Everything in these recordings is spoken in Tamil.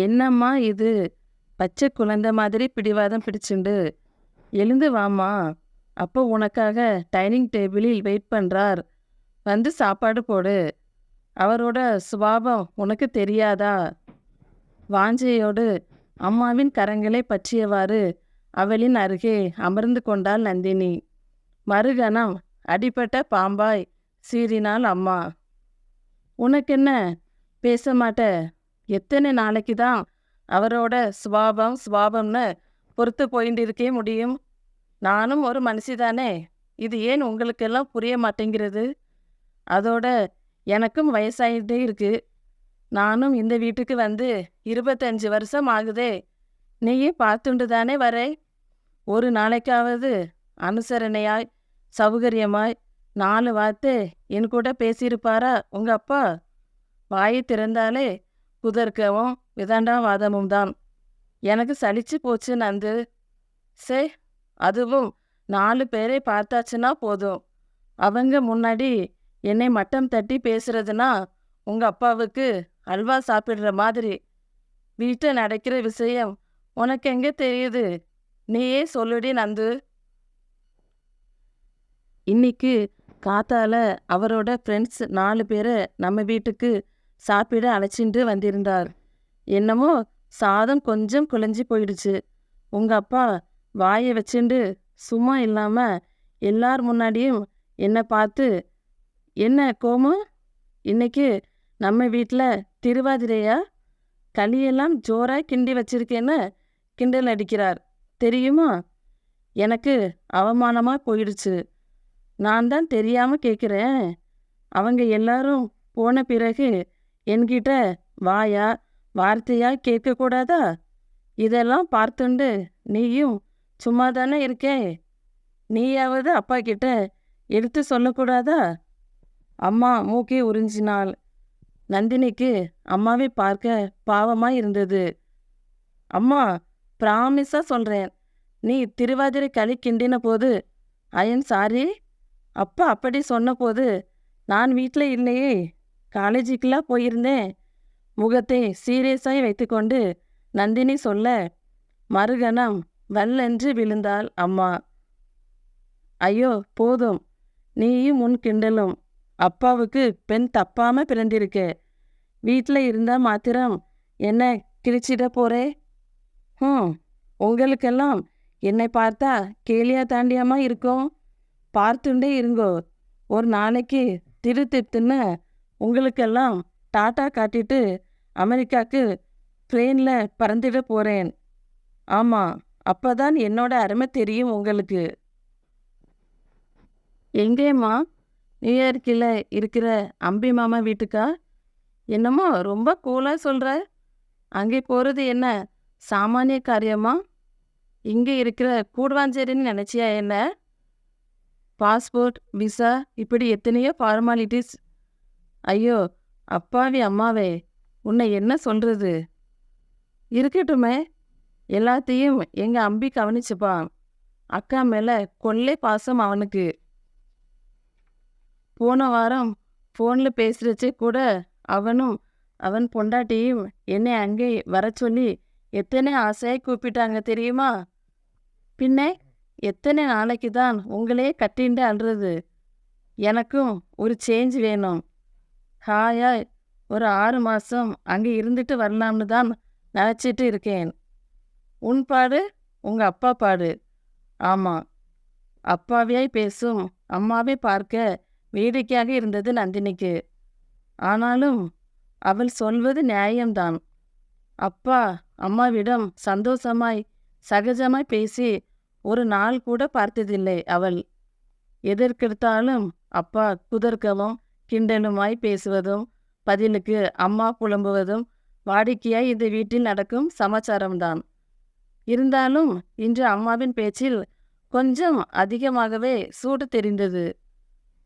என்னம்மா இது? பச்சை குழந்தை மாதிரி பிடிவாதம் பிடிச்சுண்டு எழுந்து வாம்மா. அப்போ உனக்காக டைனிங் டேபிளில் வெயிட் பண்ணுறார் வந்து சாப்பாடு போடு. அவரோட சுபாவம் உனக்கு தெரியாதா வாஞ்சையோடு அம்மாவின் கரங்களை பற்றியவாறு அவளின் அருகே அமர்ந்து கொண்டாள் நந்தினி. மறுகணம். அடிபட்ட பாம்பாய் சீறினாள் அம்மா. உனக்கென்ன? பேச மாட்ட. எத்தனை நாளைக்கு தான் அவரோட சுபாவம் சுபாவம்னு பொறுத்து போயிட்டு இருக்கே முடியும்? நானும் ஒரு மனுஷிதானே இது ஏன் உங்களுக்கெல்லாம் புரிய மாட்டேங்கிறது? அதோட எனக்கும் வயசாகிட்டே இருக்கு. நானும் இந்த வீட்டுக்கு வந்து இருபத்தஞ்சு வருஷம் ஆகுதே. நீயே பார்த்துண்டு தானே வரே ஒரு நாளைக்காவது அனுசரணையாய் சௌகரியமாய் நாலு வார்த்தை என் கூட பேசியிருப்பாரா உங்க அப்பா? வாயை திறந்தாலே குதர்க்கவும் விதண்டாவாதமும் தான் எனக்கு சலிச்சு போச்சு நந்து. சே அதுவும் நாலு பேரை பார்த்தாச்சுன்னா போதும். அவங்க முன்னாடி என்னை மட்டம் தட்டி பேசுறதுனா உங்க அப்பாவுக்கு அல்வா சாப்பிடுற மாதிரி. வீட்டை நடக்கிற விஷயம் உனக்கு எங்க தெரியுது? நீயே சொல்லுடி நந்து. இன்னைக்கு காத்தால அவரோட ஃப்ரெண்ட்ஸ் நாலு பேரை நம்ம வீட்டுக்கு சாப்பிட அழைச்சிட்டு வந்திருந்தார். என்னமோ சாதம் கொஞ்சம் குழஞ்சி போயிடுச்சு. உங்க அப்பா வாயை வச்சுண்டு சும்மா இல்லாம எல்லார் முன்னாடியும் என்னை பார்த்து என்ன கோமு? இன்னைக்கு நம்ம வீட்டில் திருவாதிரையா? களியெல்லாம் ஜோராய் கிண்டி வச்சிருக்கேன்னு கிண்டல் அடிக்கிறார். தெரியுமா? எனக்கு அவமானமா போயிடுச்சு. நான் தான் தெரியாம கேட்குறேன் அவங்க எல்லாரும் போன பிறகு என்கிட்ட வாயா வார்த்தையா கேட்கக்கூடாதா? இதெல்லாம் பார்த்துண்டு நீயும் சும்மா தானே இருக்கே? நீயாவது அப்பா கிட்ட எடுத்து சொல்லக்கூடாதா? அம்மா மூக்கி உறிஞ்சினாள். நந்தினிக்கு அம்மாவை பார்க்க பாவமாக இருந்தது. அம்மா ப்ராமிஸாக சொல்றேன். நீ திருவாதிரை களி கிண்டின போது ஐயன் சாரி அப்பா அப்படி சொன்னபோது நான் வீட்டில் இல்லையே. காலேஜுக்கெல்லாம் போயிருந்தேன். முகத்தை சீரியஸாய் வைத்துக்கொண்டு நந்தினி சொல்ல மறுகணம் வல்லென்று விழுந்தாள் அம்மா. ஐயோ போதும். நீயும் உன் கிண்டலும். அப்பாவுக்கு பெண் தப்பாம பிறந்திருக்க. வீட்டில் இருந்தா மாத்திரம் என்ன கிழிச்சிட போறே? ம் உங்களுக்கெல்லாம் என்னை பார்த்தா கேலியா தாண்டியாமா இருக்கும். பார்த்துண்டே இருங்கோ. ஒரு நாளைக்கு திருத்தித்துன்னு உங்களுக்கெல்லாம் டாட்டா காட்டிட்டு அமெரிக்காக்கு ட்ரெயினில் பறந்துட போகிறேன் ஆமாம் அப்பதான் என்னோட அருமை தெரியும் உங்களுக்கு. எங்கேம்மா? நியூயார்க்கில் இருக்கிற அம்பி மாமா வீட்டுக்கா? என்னமோ ரொம்ப கூலாக சொல்கிற அங்கே போகிறது என்ன சாமானிய காரியமா? இங்கே இருக்கிற கூடுவாஞ்சேரின்னு நினச்சியா என்ன? பாஸ்போர்ட் விசா இப்படி எத்தனையோ ஃபார்மாலிட்டிஸ் ஐயோ அப்பாவி அம்மாவே உன்னை என்ன சொல்கிறது இருக்கட்டுமே. எல்லாத்தையும் எங்கள் அம்பி கவனிச்சுப்பான் அக்கா மேலே கொள்ளை பாசம் அவனுக்கு. போன வாரம் ஃபோனில் பேசுகிறச்சே கூட அவனும் அவன் பொண்டாட்டியும் என்னை அங்கே வர சொல்லி எத்தனை ஆசையாக கூப்பிட்டாங்க தெரியுமா? பின்னே எத்தனை நாளைக்கு தான் உங்களே கட்டிண்டு அல்றது எனக்கும் ஒரு சேஞ்ச் வேணும். ஹாயாய் ஒரு ஆறு மாதம் அங்கே இருந்துட்டு வரலாம்னு தான் நினச்சிட்டு இருக்கேன். உன் பாடு உங்கள் அப்பா பாடு. ஆமாம் அப்பாவியாய் பேசும் அம்மாவை பார்க்க வேடிக்கையாக இருந்தது நந்தினிக்கு. ஆனாலும் அவள் சொல்வது நியாயம்தான். அப்பா அம்மாவிடம் சந்தோஷமாய் சகஜமாய் பேசி ஒரு நாள் கூட பார்த்ததில்லை அவள். எதற்கெடுத்தாலும் அப்பா குதர்க்கவும் கிண்டலுமாய் பேசுவதும் பதிலுக்கு அம்மா புலம்புவதும் வாடிக்கையாய் இந்த வீட்டில் நடக்கும் சமாச்சாரம்தான். இருந்தாலும் இன்று அம்மாவின் பேச்சில் கொஞ்சம் அதிகமாகவே சூடு தெரிந்தது.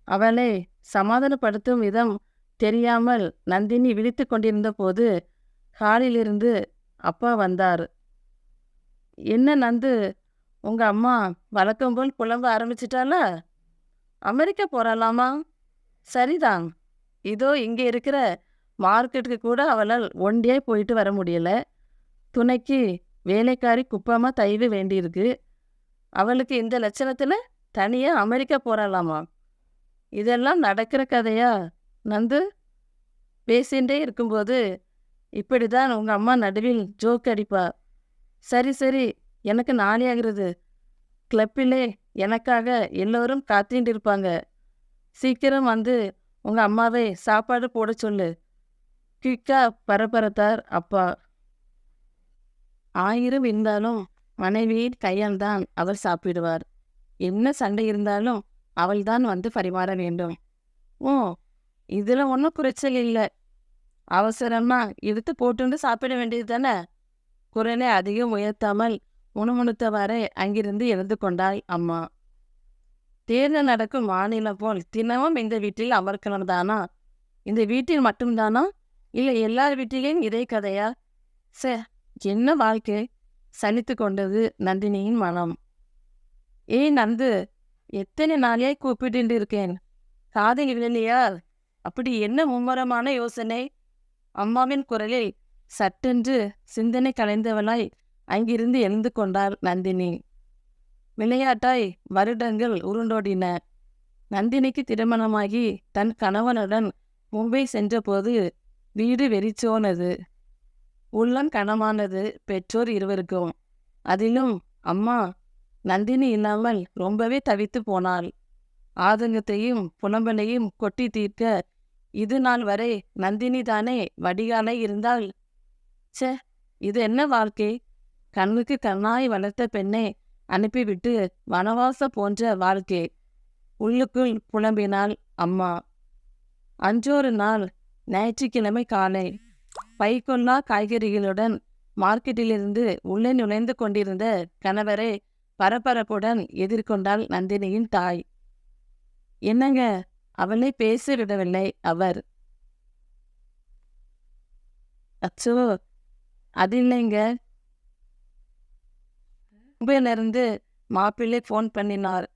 அவளை சமாதானப்படுத்தும் விதம் தெரியாமல் நந்தினி விழித்து கொண்டிருந்த போது ஹாலிலிருந்து அப்பா வந்தார். என்ன நந்து உங்க அம்மா வழக்கம் போல் புலம்ப ஆரம்பிச்சிட்டாளா? அமெரிக்கா போறாளாமா? சரிதான். இதோ இங்கே இருக்கிற மார்க்கெட்டுக்கு கூட அவளால் ஒண்டியாய் போயிட்டு வர முடியல. துணைக்கு வேலைக்காரி குப்பமா தயவு வேண்டியிருக்கு. அவளுக்கு இந்த லட்சணத்தில் தனியாக அமெரிக்கா போகலாமா இதெல்லாம் நடக்கிற கதையா? நந்து பேசிகிட்டே இருக்கும்போது இப்படி தான் உங்கள் அம்மா நடுவில் ஜோக் அடிப்பா. சரி சரி எனக்கு நாளை ஆகிறது கிளப்பிலே எனக்காக எல்லோரும் காத்திட்டு இருப்பாங்க சீக்கிரம் வந்து உங்கள் அம்மாவை சாப்பாடு போட சொல்லு. குயிக்காக பரபரத்தார் அப்பா. ஆயிரம் இருந்தாலும் மனைவியின் கையால் தான் அவர் சாப்பிடுவார். என்ன சண்டை இருந்தாலும் அவள்தான் வந்து பரிமாற வேண்டும். ஓ இதில் ஒன்றும் குறைச்சல் இல்லை. அவசரமா எடுத்து போட்டுண்டு சாப்பிட வேண்டியது தானே? குரலை அதிகம் உயர்த்தாமல் முணுமுணுத்தவாறே அங்கிருந்து எழுந்து கொண்டாள் அம்மா. தேர்தல் நடக்கும் மாநிலம் போல் தினமும் இந்த வீட்டில் அமர்க்கணும் தானா? இந்த வீட்டில் மட்டும்தானா? இல்லை எல்லார் வீட்டிலையும் இதே கதையா? சே என்ன வாழ்க்கை? சலித்து கொண்டது நந்தினியின் மனம். ஏய் நந்து எத்தனை நாளையாய் கூப்பிட்டு இருக்கேன் காதில் விழலையா அப்படி என்ன மும்மரமான யோசனை? அம்மாவின் குரலில் சட்டென்று சிந்தனை கலைந்தவளாய் அங்கிருந்து எழுந்து கொண்டாள் நந்தினி. விளையாட்டாய் வருடங்கள் உருண்டோடின. நந்தினிக்கு திருமணமாகி தன் கணவனுடன் மும்பை சென்றபோது வீடு வெறிச்சோனது. உள்ளம் கனமானது பெற்றோர் இருவருக்கும். அதிலும் அம்மா நந்தினி இல்லாமல் ரொம்பவே தவித்து போனாள். ஆதங்கத்தையும் புலம்பலையும் கொட்டி தீர்க்க இது நாள் வரை நந்தினி தானே வடிகாலை இருந்தாள். ச்சே இது என்ன வாழ்க்கை? கண்ணுக்கு கண்ணாய் வளர்த்த பெண்ணே அனுப்பிவிட்டு வனவாச போன்ற வாழ்க்கை உள்ளுக்குள் புலம்பினாள் அம்மா. அன்றொரு நாள் ஞாயிற்றுக்கிழமை காலை பைக்கொல்லா காய்கறிகளுடன் மார்க்கெட்டிலிருந்து உள்ளே நுழைந்து கொண்டிருந்த கணவரை பரபரப்புடன் எதிர்கொண்டாள் நந்தினியின் தாய். என்னங்க? அவளை பேச விடவில்லை அவர். அச்சோ அது இல்லைங்க. மும்பையிலிருந்து மாப்பிள்ளை ஃபோன் பண்ணினார்.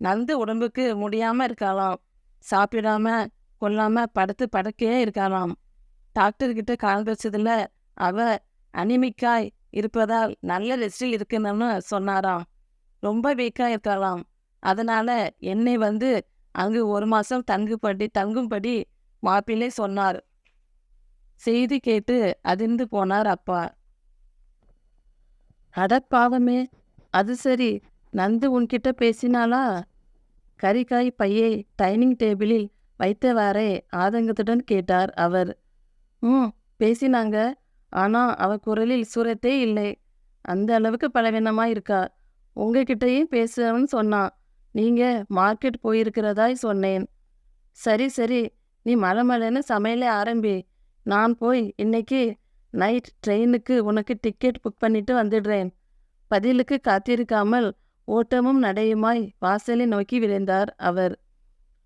நந்து உடம்புக்கு முடியாம இருக்கலாம் சாப்பிடாம கொல்லாமல் படுத்து படுக்கையே இருக்காளாம். டாக்டர்கிட்ட காண்பிச்சதில் அவ அனிமிக்காய் இருப்பதால் நல்ல ரெஸ்டில் இருக்கணும்னு சொன்னாராம். ரொம்ப வீக்காக இருக்கலாம் அதனால என்னை வந்து அங்கு ஒரு மாதம் தங்குபடி தங்கும்படி மாப்பிள்ளை சொன்னார். செய்தி கேட்டு அதிர்ந்து போனார் அப்பா. அடப்பாவமே அது சரி. நந்து உன்கிட்ட பேசினாளா? கறிக்காய் பையை டைனிங் டேபிளில் வைத்தவாறே ஆதங்கத்துடன் கேட்டார் அவர். ம் பேசினாங்க. ஆனால் அவ குரலில் சுரத்தே இல்லை. அந்த அளவுக்கு பலவீனமாக இருக்கா? உங்ககிட்டயும் பேசுறவன்னு சொன்னான் நீங்கள் மார்க்கெட் போயிருக்கிறதாய் சொன்னேன். சரி சரி. நீ மலமலன்னு சமையலே ஆரம்பி. நான் போய் இன்னைக்கு நைட் ட்ரெயினுக்கு உனக்கு டிக்கெட் புக் பண்ணிட்டு வந்துடுறேன். பதிலுக்கு காத்திருக்காமல் ஓட்டமும் நடையுமாய் வாசலை நோக்கி விரைந்தார் அவர்.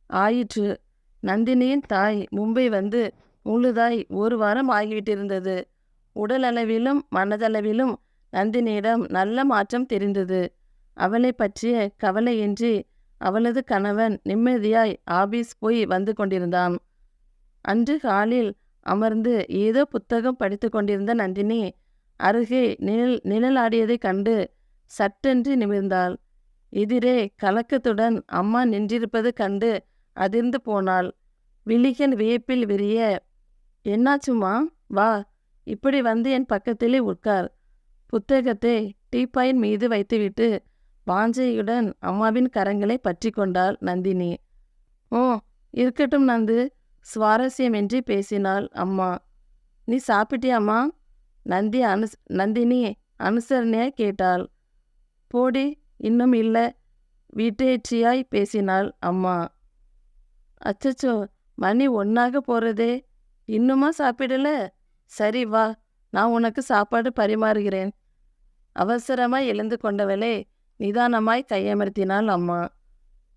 ஆயிற்று. நந்தினியின் தாய் மும்பை வந்து முழுதாய் ஒரு வாரம் ஆகிவிட்டிருந்தது. உடலளவிலும் மனதளவிலும் நந்தினியிடம் நல்ல மாற்றம் தெரிந்தது. அவளை பற்றிய கவலையின்றி அவளது கணவன் நிம்மதியாய் ஆபீஸ் போய் வந்து கொண்டிருந்தான். அன்று காலில் அமர்ந்து ஏதோ புத்தகம் படித்து கொண்டிருந்த நந்தினி அருகே நிழல் நிழலாடியதைக் கண்டு சட்டென்று நிமிர்ந்தாள். எதிரே கலக்கத்துடன் அம்மா நின்றிருப்பது கண்டு அதிர்ந்து போனாள். விழிகன் வியப்பில் விரிய என்னாச்சுமா வா. இப்படி வந்து என் பக்கத்திலே உட்கார். புத்தகத்தை டீப்பாயின் மீது வைத்துவிட்டு வாஞ்சையுடன் அம்மாவின் கரங்களை பற்றி கொண்டாள் நந்தினி. ஓ இருக்கட்டும் நந்து. சுவாரஸ்யமின்றி பேசினாள் அம்மா. நீ சாப்பிட்டியாம்மா? நந்தி அனுஸ் நந்தினி அனுசரணையாய் கேட்டாள். போடி இன்னும் இல்லை. வீட்டேச்சியாய் பேசினாள் அம்மா. அச்சச்சோ மணி ஒன்றாக போகிறதே இன்னுமா சாப்பிடல? சரி வா. நான் உனக்கு சாப்பாடு பரிமாறுகிறேன். அவசரமாய் எழுந்து கொண்டவளே நிதானமாய் கையமர்த்தினாள் அம்மா.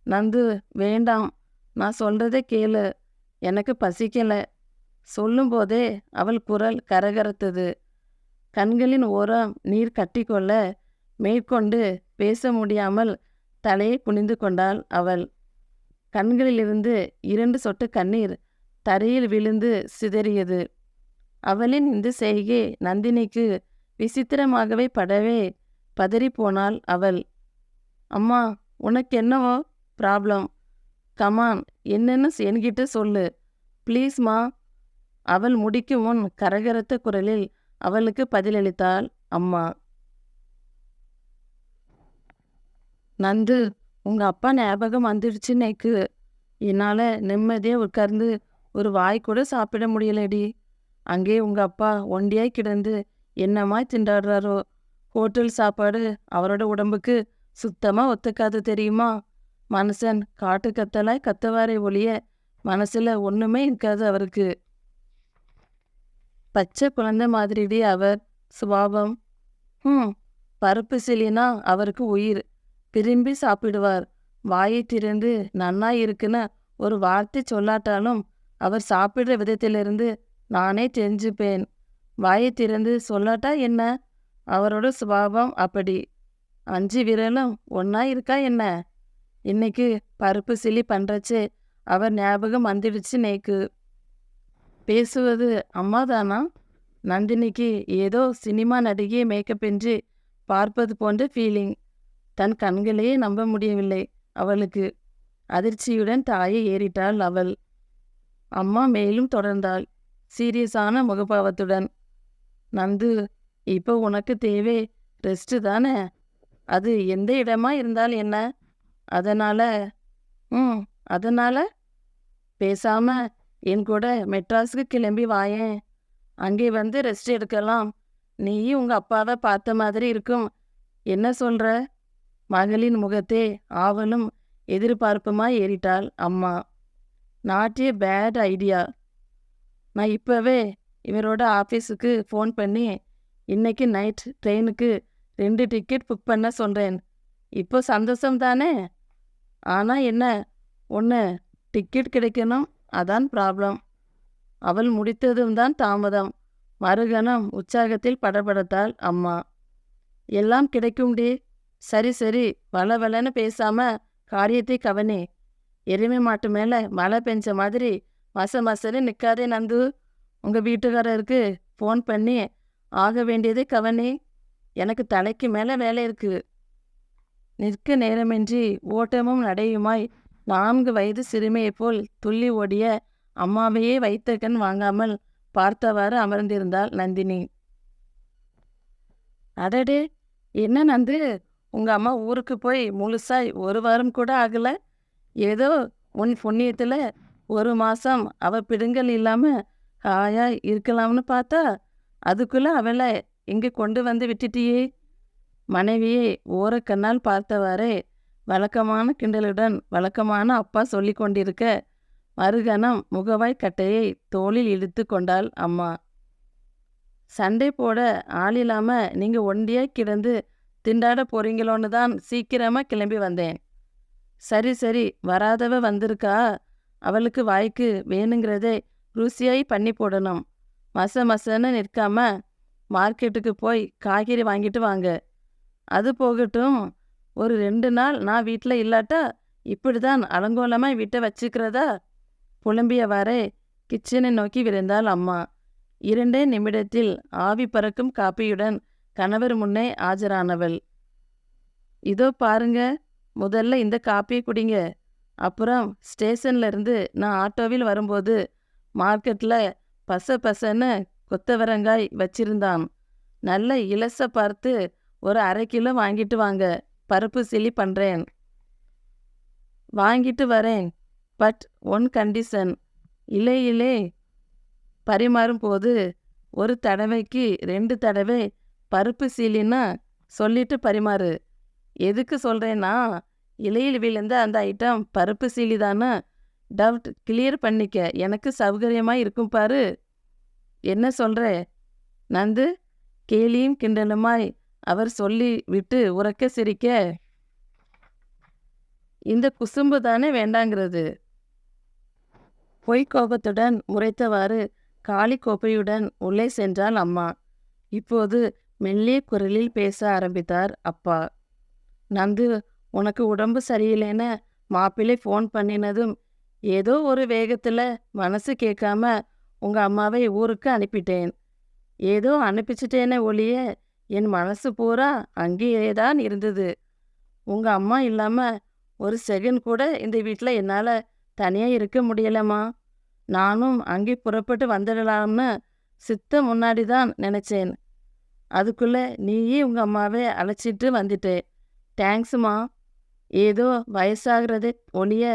நந்து வேண்டாம். நான் சொல்றதே கேளு. எனக்கு பசிக்கல. சொல்லும்போதே அவள் குரல் கரகரத்தது. கண்களின் ஓரம் நீர் கட்டிக்கொள்ள மேற்கொண்டு பேச முடியாமல் தலையை குனிந்து கொண்டாள் அவள். கண்களிலிருந்து இரண்டு சொட்டு கண்ணீர் தரையில் விழுந்து சிதறியது. அவளின் இந்த செய்கை நந்தினிக்கு விசித்திரமாகவே படவே பதறிப்போனாள் அவள். அம்மா உனக்கு என்னவோ ப்ராப்ளம். கமான் என்னன்னு என்கிட்ட சொல்லு. ப்ளீஸ்மா அவள் முடிக்கும் முன் கரகரத்த குரலில் அவளுக்கு பதிலளித்தாள் அம்மா. நந்து உங்க அப்பா ஞாபகம் வந்துடுச்சு நேக்கு. என்னால் நிம்மதியாக உட்கார்ந்து ஒரு வாய் கூட சாப்பிட முடியலடி. அங்கே உங்க அப்பா ஒண்டியாய் கிடந்து என்னமாய் திண்டாடுறாரோ? ஹோட்டல் சாப்பாடு அவரோட உடம்புக்கு சுத்தமாக ஒத்துக்காது தெரியுமா? மனுஷன் காட்டு கத்தலாய் கத்தவாரே ஒழிய மனசுல ஒண்ணுமே இருக்காது அவருக்கு. பச்சை குழந்தை மாதிரிடி அவர் சுபாவம். ம் பருப்பு சிலினா அவருக்கு உயிர். விரும்பி சாப்பிடுவார். வாயை திறந்து நன்னா இருக்குன்னு ஒரு வார்த்தை சொல்லாட்டாலும் அவர் சாப்பிடுற விதத்திலிருந்து நானே தெரிஞ்சுப்பேன். வாயை திறந்து சொல்லாட்டா என்ன? அவரோட சுபாவம் அப்படி. அஞ்சு விரலும் ஒன்னா இருக்கா என்ன? இன்னைக்கு பருப்பு சிலி பண்றச்சே அவர் ஞாபகம் வந்துடுச்சு நேக்கு. பேசுவது அம்மா தானா நந்தினிக்கு ஏதோ சினிமா நடிகையை மேக்கப் என்று பார்ப்பது போன்ற ஃபீலிங் தன் கண்களையே நம்ப முடியவில்லை அவளுக்கு. அதிர்ச்சியுடன் தாயை ஏறிட்டாள் அவள். அம்மா மேலும் தொடர்ந்தாள். சீரியஸான முகபாவத்துடன். நந்து இப்போ உனக்கு தேவை ரெஸ்ட் தானே? அது எந்த இடமா இருந்தால் என்ன? அதனால ம் அதனால? பேசாம என் கூட மெட்ராஸுக்கு கிளம்பி வாயேன். அங்கே வந்து ரெஸ்ட் எடுக்கலாம். நீயும் உங்க அப்பாவை பார்த்த மாதிரி இருக்கும். என்ன சொல்ற? மகளின் முகத்தே ஆவலும் எதிர்பார்ப்புமாய் ஏறிட்டாள் அம்மா. நாட் ஏ பேட் ஐடியா நான் இப்போவே இவரோட ஆஃபீஸுக்கு ஃபோன் பண்ணி இன்னைக்கு நைட் ட்ரெயினுக்கு ரெண்டு டிக்கெட் புக் பண்ண சொல்கிறேன் இப்போ சந்தோஷம் தானே? ஆனால் என்ன? ஒன்று டிக்கெட் கிடைக்கணும்? அதான் ப்ராப்ளம் அவள் முடித்ததும் தான் தாமதம். மறுகணம் உற்சாகத்தில் படபடத்தாள் அம்மா. எல்லாம் கிடைக்கும்டி சரி சரி. வளவலன்னு பேசாம காரியத்தை கவனி. எருமை மாட்டு மேலே மழை பெஞ்ச மாதிரி மச மசன்னு நிற்காதே நந்து. உங்கள் வீட்டுக்காரருக்கு ஃபோன் பண்ணி ஆக வேண்டியதை கவனி. எனக்கு தலைக்கு மேலே வேலை இருக்கு. நிற்க நேரமின்றி ஓட்டமும் நடையுமாய் நான்கு வயது சிறுமியைப் போல் துள்ளி ஓடிய அம்மாவையே வைத்த கண் வாங்காமல் பார்த்தவாறு அமர்ந்திருந்தாள் நந்தினி. அடடே! என்ன நந்து? உங்க அம்மா ஊருக்கு போய் முழுசாய் ஒரு வாரம் கூட ஆகல. ஏதோ உன் புண்ணியத்துல ஒரு மாசம் அவ பிடுங்கல் இல்லாம ஹாயா இருக்கலாம்னு பார்த்தா அதுக்குள்ள அவளை இங்கே கொண்டு வந்து விட்டுட்டியே? மனைவியை ஓரக்கண்ணால் பார்த்தவாறே வழக்கமான கிண்டலுடன் வழக்கமான அப்பா சொல்லி கொண்டிருக்க மறுகணம் முகவாய் கட்டையை தோளில் இழுத்து கொண்டாள் அம்மா. சண்டை போட ஆள் இல்லாமல் நீங்க ஒண்டியாக கிடந்து திண்டாட போகிறீங்களோன்னு தான் சீக்கிரமா கிளம்பி வந்தேன். சரி சரி வராதவ வந்திருக்கா? அவளுக்கு வாய்க்கு வேணுங்கிறதே ருசியாய் பண்ணி போடணும். மச மசன்னு நிற்காம மார்க்கெட்டுக்கு போய் காய்கறி வாங்கிட்டு வாங்க. அது போகட்டும் ஒரு ரெண்டு நாள் நான் வீட்டில் இல்லாட்டா இப்படி தான் அலங்கோலமாய் வீட்டை வச்சுக்கிறதா புலம்பியவாறே கிச்சனை நோக்கி விரைந்தாள் அம்மா. இரண்டே நிமிடத்தில் ஆவி பறக்கும் காப்பியுடன் கணவர் முன்னே ஆஜரானவள். இதோ பாருங்க முதல்ல இந்த காப்பியை குடிங்க. அப்புறம் ஸ்டேஷன்ல இருந்து நான் ஆட்டோவில் வரும்போது மார்க்கெட்டில் பச பசன்னு கொத்தவரங்காய் வச்சிருந்தான். நல்ல இலச பார்த்து ஒரு அரை கிலோ வாங்கிட்டு வாங்க. பருப்பு சிலி பண்ணுறேன் வாங்கிட்டு வரேன். பட் ஒன் கண்டிஷன் இலையிலே பரிமாறும் போது ஒரு தடவைக்கு ரெண்டு தடவை பருப்பு சீலின்னா சொல்லிட்டு பரிமாறு. எதுக்கு சொல்கிறேன்னா இலையில் விழுந்த அந்த ஐட்டம் பருப்பு சீலி தானே? டவுட் கிளியர் பண்ணிக்க. எனக்கு சௌகரியமாக இருக்கும் பாரு. என்ன சொல்கிற நந்து கேலியும் கிண்டலுமாய் அவர் சொல்லி விட்டு உறக்க சிரிக்க இந்த குசும்பு தானே வேண்டாங்கிறது? பொய்க்கோபத்துடன் முறைத்தவாறு காளி கோப்பையுடன் உள்ளே சென்றாள் அம்மா. இப்போது மெல்லிய குரலில் பேச ஆரம்பித்தார் அப்பா. நந்து உனக்கு உடம்பு சரியில்லைன்னு மாப்பிள்ளை ஃபோன் பண்ணினதும் ஏதோ ஒரு வேகத்தில் மனசு கேட்காம உங்கள் அம்மாவை ஊருக்கு அனுப்பிட்டேன். ஏதோ அனுப்பிச்சிட்டேனே ஒழிய என் மனசு பூரா அங்கேயே தான் இருந்தது. உங்க அம்மா இல்லாம ஒரு செகண்ட் கூட இந்த வீட்டில் என்னால் தனியாக இருக்க முடியலம்மா. நானும் அங்கே புறப்பட்டு வந்துடலாம்னு சித்த முன்னாடி தான் நினச்சேன். அதுக்குள்ளே நீயே உங்கள் அம்மாவை அழைச்சிட்டு வந்துட்டே. தேங்க்ஸுமா ஏதோ வயசாகிறது ஒளிய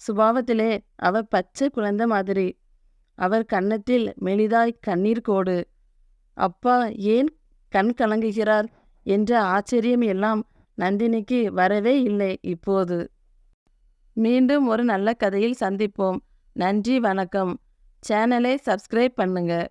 சுபாவத்திலே அவ பச்சை குழந்தை மாதிரி. அவர் கன்னத்தில் மெலிதாய் கண்ணீர் கோடு. அப்பா ஏன் கண் கலங்குகிறார் என்ற ஆச்சரியம் எல்லாம் நந்தினிக்கு வரவே இல்லை இப்போது. மீண்டும் ஒரு நல்ல கதையில் சந்திப்போம். நன்றி வணக்கம். சேனலை சப்ஸ்கிரைப் பண்ணுங்க.